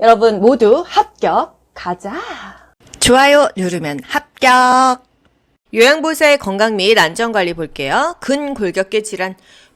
여러분 모두 합격 가자. 좋아요 누르면 합격. 요양보호사의 건강 및 안전관리 볼게요. 근골격계 질환.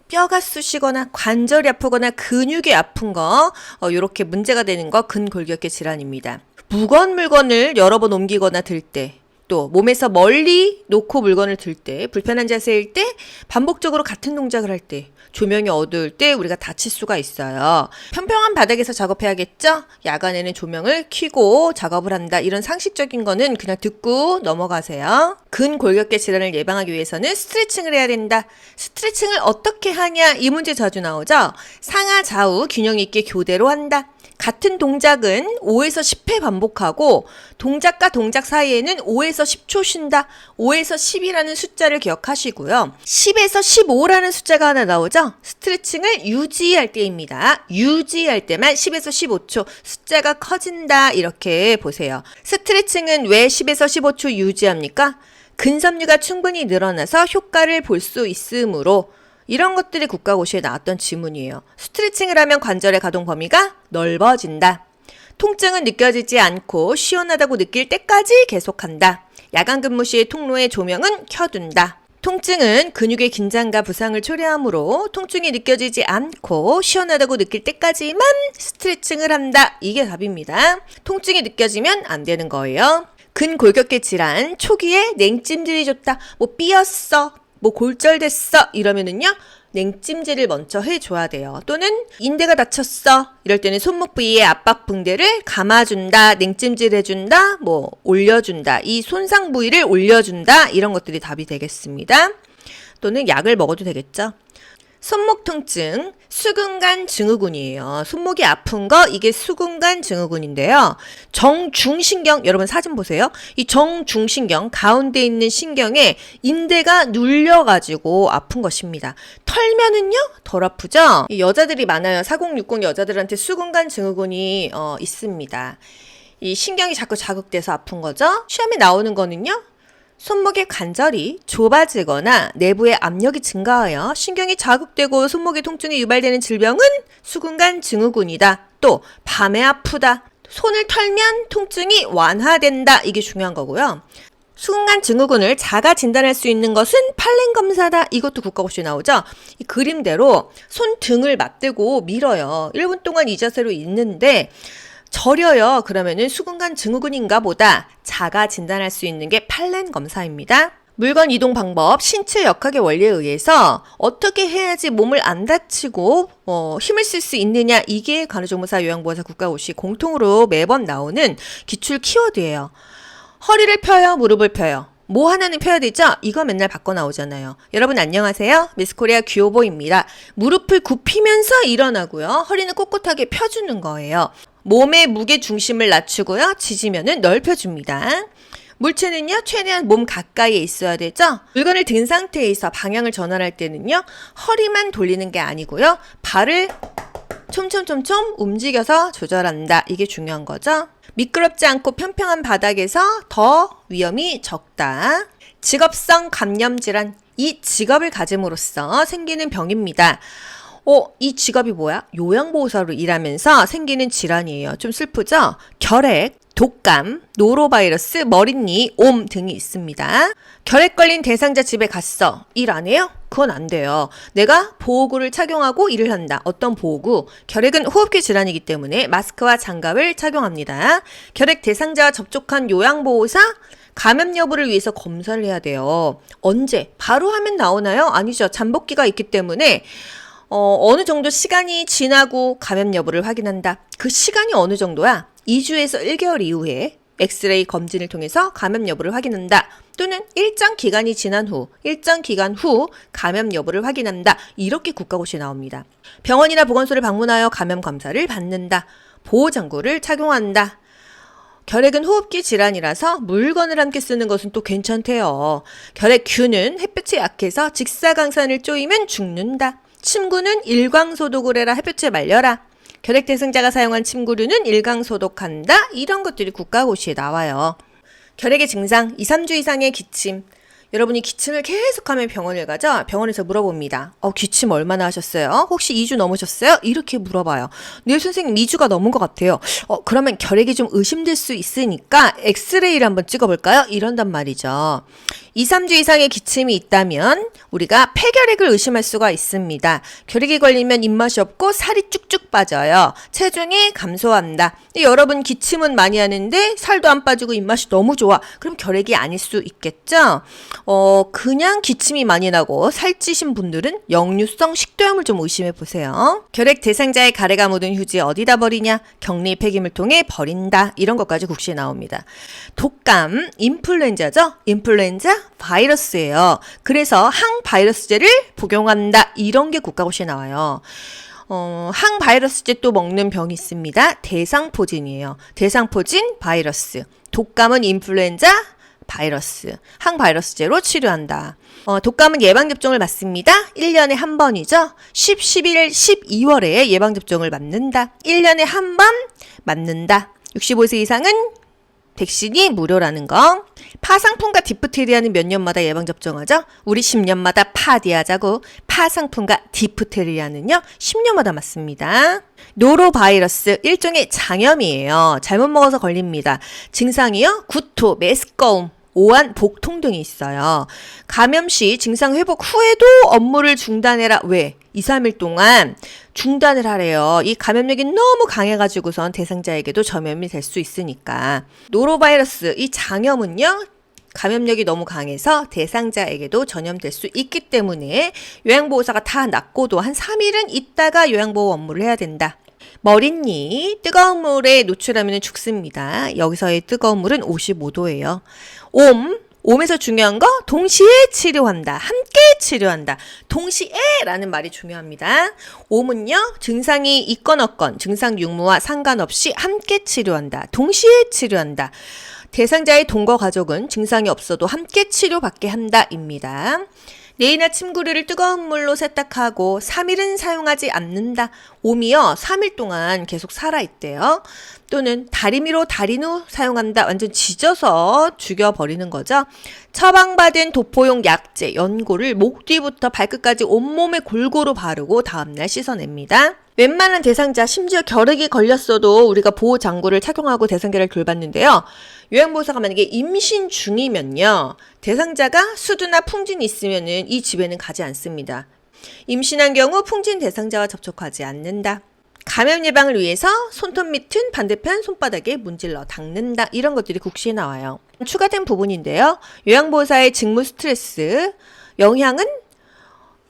뼈가 쑤시거나 관절이 아프거나 근육이 아픈 거, 어, 요렇게 문제가 되는 거 근골격계 질환입니다. 무거운 물건을 여러 번 옮기거나 들 때, 또 몸에서 멀리 놓고 물건을 들 때, 불편한 자세일 때, 반복적으로 같은 동작을 할 때, 조명이 어두울 때 우리가 다칠 수가 있어요. 평평한 바닥에서 작업해야겠죠? 야간에는 조명을 켜고 작업을 한다. 이런 상식적인 거는 그냥 듣고 넘어가세요. 근골격계 질환을 예방하기 위해서는 스트레칭을 해야 된다. 스트레칭을 어떻게 하냐? 이 문제 자주 나오죠? 상하 좌우 균형 있게 교대로 한다. 같은 동작은 5에서 10회 반복하고 동작과 동작 사이에는 5에서 10초 쉰다. 5에서 10이라는 숫자를 기억하시고요. 10에서 15라는 숫자가 하나 나오죠? 스트레칭을 유지할 때입니다. 유지할 때만 10에서 15초 숫자가 커진다. 이렇게 보세요. 스트레칭은 왜 10에서 15초 유지합니까? 근섬유가 충분히 늘어나서 효과를 볼 수 있으므로 이런 것들이 국가고시에 나왔던 지문이에요. 스트레칭을 하면 관절의 가동 범위가 넓어진다. 통증은 느껴지지 않고 시원하다고 느낄 때까지 계속한다. 야간 근무 시에 통로의 조명은 켜둔다. 통증은 근육의 긴장과 부상을 초래하므로 통증이 느껴지지 않고 시원하다고 느낄 때까지만 스트레칭을 한다. 이게 답입니다. 통증이 느껴지면 안 되는 거예요. 근골격계 질환 초기에 냉찜질이 좋다. 뭐 삐었어. 뭐 골절됐어. 이러면은요. 냉찜질을 먼저 해줘야 돼요. 또는 인대가 다쳤어. 이럴 때는 손목 부위에 압박 붕대를 감아준다, 냉찜질 해준다, 뭐 올려준다. 이 손상 부위를 올려준다. 이런 것들이 답이 되겠습니다. 또는 약을 먹어도 되겠죠. 손목 통증, 수근간 증후군이에요. 손목이 아픈 거 이게 수근간 증후군인데요. 정중신경 여러분 사진 보세요. 이 정중신경 가운데 있는 신경에 인대가 눌려 가지고 아픈 것입니다. 털면은요 덜 아프죠? 이 여자들이 많아요. 4060 여자들한테 수근간 증후군이 어, 있습니다. 이 신경이 자꾸 자극돼서 아픈 거죠. 시험에 나오는 거는요. 손목의 관절이 좁아지거나 내부의 압력이 증가하여 신경이 자극되고 손목의 통증이 유발되는 질병은 수근간 증후군이다. 또 밤에 아프다. 손을 털면 통증이 완화된다. 이게 중요한 거고요. 수근간 증후군을 자가 진단할 수 있는 것은 팔렌 검사다. 이것도 국가고시에 나오죠. 이 그림대로 손 등을 맞대고 밀어요. 1분 동안 이 자세로 있는데 저려요. 그러면은 수근간 증후군인가 보다 자가 진단할 수 있는 게 팔렌 검사입니다. 물건 이동 방법, 신체 역학의 원리에 의해서 어떻게 해야지 몸을 안 다치고 어, 힘을 쓸 수 있느냐 이게 간호조무사 요양보호사 국가고시 공통으로 매번 나오는 기출 키워드예요. 허리를 펴요, 무릎을 펴요. 뭐 하나는 펴야 되죠? 이거 맨날 바꿔 나오잖아요. 여러분 안녕하세요. 미스코리아 귀요보입니다. 무릎을 굽히면서 일어나고요. 허리는 꼿꼿하게 펴주는 거예요. 몸의 무게 중심을 낮추고요. 지지면은 넓혀줍니다. 물체는요, 최대한 몸 가까이에 있어야 되죠? 물건을 든 상태에서 방향을 전환할 때는요, 허리만 돌리는 게 아니고요, 발을 촘촘촘촘 움직여서 조절한다. 이게 중요한 거죠. 미끄럽지 않고 평평한 바닥에서 더 위험이 적다. 직업성 감염 질환. 이 직업을 가짐으로써 생기는 병입니다. 어, 이 직업이 뭐야? 요양보호사로 일하면서 생기는 질환이에요. 좀 슬프죠? 결핵, 독감, 노로바이러스, 머릿니, 옴 등이 있습니다. 결핵 걸린 대상자 집에 갔어. 일 안 해요? 그건 안 돼요. 내가 보호구를 착용하고 일을 한다. 어떤 보호구? 결핵은 호흡기 질환이기 때문에 마스크와 장갑을 착용합니다. 결핵 대상자와 접촉한 요양보호사, 감염 여부를 위해서 검사를 해야 돼요. 언제? 바로 하면 나오나요? 아니죠. 잠복기가 있기 때문에 어, 어느 정도 시간이 지나고 감염 여부를 확인한다. 그 시간이 어느 정도야? 2주에서 1개월 이후에 엑스레이 검진을 통해서 감염 여부를 확인한다. 또는 일정 기간이 지난 후, 일정 기간 후 감염 여부를 확인한다. 이렇게 국가고시에 나옵니다. 병원이나 보건소를 방문하여 감염 검사를 받는다. 보호장구를 착용한다. 결핵은 호흡기 질환이라서 물건을 함께 쓰는 것은 또 괜찮대요. 결핵균은 햇볕에 약해서 직사광선을 쪼이면 죽는다. 침구는 일광소독을 해라 햇볕에 말려라. 결핵 대상자가 사용한 침구류는 일광소독한다. 이런 것들이 국가고시에 나와요. 결핵의 증상, 2, 3주 이상의 기침. 여러분이 기침을 계속하면 병원을 가죠. 병원에서 물어봅니다. 어, 기침 얼마나 하셨어요? 혹시 2주 넘으셨어요? 이렇게 물어봐요. 네, 선생님 2주가 넘은 것 같아요. 어, 그러면 결핵이 좀 의심될 수 있으니까 엑스레이를 한번 찍어볼까요? 이런단 말이죠. 2, 3주 이상의 기침이 있다면 우리가 폐결핵을 의심할 수가 있습니다. 결핵이 걸리면 입맛이 없고 살이 쭉쭉 빠져요. 체중이 감소한다. 여러분 기침은 많이 하는데 살도 안 빠지고 입맛이 너무 좋아. 그럼 결핵이 아닐 수 있겠죠? 어, 그냥 기침이 많이 나고 살찌신 분들은 역류성 식도염을 좀 의심해 보세요. 결핵 대상자의 가래가 묻은 휴지 어디다 버리냐? 격리 폐기물 통에 버린다. 이런 것까지 국시에 나옵니다. 독감, 인플루엔자죠? 인플루엔자 바이러스예요. 그래서 항바이러스제를 복용한다. 이런 게 국가고시에 나와요. 어, 항바이러스제 또 먹는 병이 있습니다. 대상포진이에요. 대상포진 바이러스. 독감은 인플루엔자 바이러스. 항바이러스제로 치료한다. 어, 독감은 예방접종을 맞습니다. 1년에 한 번이죠. 10, 11, 12월에 예방접종을 맞는다. 1년에 한 번 맞는다. 65세 이상은 백신이 무료라는 거. 파상풍과 디프테리아는 몇 년마다 예방 접종하죠? 우리 10년마다 파디하자고. 파상풍과 디프테리아는요, 10년마다 맞습니다. 노로바이러스, 일종의 장염이에요. 잘못 먹어서 걸립니다. 증상이요, 구토, 메스꺼움, 오한, 복통 등이 있어요. 감염 시 증상 회복 후에도 업무를 중단해라. 왜? 2, 3일 동안 중단을 하래요. 이 감염력이 너무 강해가지고선 대상자에게도 전염이 될 수 있으니까. 노로바이러스, 이 장염은요, 감염력이 너무 강해서 대상자에게도 전염될 수 있기 때문에 요양보호사가 다 낫고도 한 3일은 있다가 요양보호 업무를 해야 된다. 머릿니 뜨거운 물에 노출하면 죽습니다. 여기서의 뜨거운 물은 55도예요. 옴 옴에서 중요한 거 동시에 치료한다. 함께 치료한다. 동시에라는 말이 중요합니다. 옴은요 증상이 있건 없건 증상 유무와 상관없이 함께 치료한다. 동시에 치료한다. 대상자의 동거 가족은 증상이 없어도 함께 치료받게 한다입니다. 내이나 침구류를 뜨거운 물로 세탁하고 3일은 사용하지 않는다. 옴이요, 3일 동안 계속 살아있대요. 또는 다리미로 다린 후 사용한다. 완전 지져서 죽여버리는 거죠. 처방받은 도포용 약제, 연고를 목 뒤부터 발끝까지 온몸에 골고루 바르고 다음날 씻어냅니다. 웬만한 대상자, 심지어 결핵이 걸렸어도 우리가 보호 장구를 착용하고 대상자를 돌봤는데요. 요양보호사가 만약에 임신 중이면요. 대상자가 수두나 풍진이 있으면은 이 집에는 가지 않습니다. 임신한 경우 풍진 대상자와 접촉하지 않는다. 감염 예방을 위해서 손톱 밑은 반대편 손바닥에 문질러 닦는다. 이런 것들이 국시에 나와요. 추가된 부분인데요. 요양보호사의 직무 스트레스, 영향은 이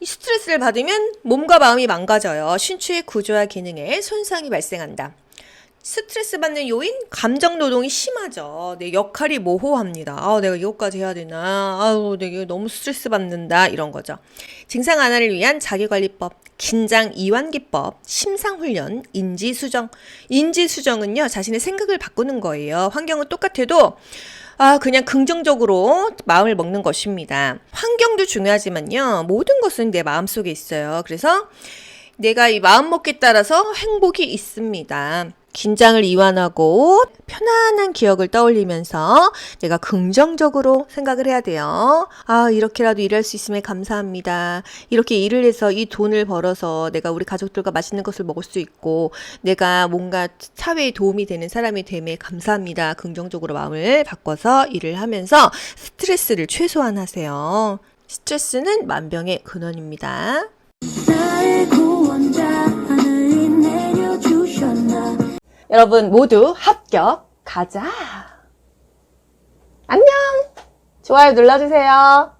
스트레스를 받으면 몸과 마음이 망가져요. 신추의 구조와 기능에 손상이 발생한다. 스트레스 받는 요인? 감정 노동이 심하죠. 내 역할이 모호합니다. 아, 내가 이것까지 해야 되나? 아우, 내가 너무 스트레스 받는다. 이런 거죠. 증상 완화를 위한 자기관리법, 긴장 이완기법, 심상훈련, 인지수정. 인지수정은요, 자신의 생각을 바꾸는 거예요. 환경은 똑같아도 아, 그냥 긍정적으로 마음을 먹는 것입니다. 환경도 중요하지만요, 모든 것은 내 마음 속에 있어요. 그래서 내가 이 마음먹기에 따라서 행복이 있습니다. 긴장을 이완하고 편안한 기억을 떠올리면서 내가 긍정적으로 생각을 해야 돼요. 아, 이렇게라도 일할 수 있으면 감사합니다. 이렇게 일을 해서 이 돈을 벌어서 내가 우리 가족들과 맛있는 것을 먹을 수 있고 내가 뭔가 사회에 도움이 되는 사람이 됨에 감사합니다. 긍정적으로 마음을 바꿔서 일을 하면서 스트레스를 최소한하세요. 스트레스는 만병의 근원입니다. 여러분 모두 합격. 가자. 안녕. 좋아요 눌러주세요.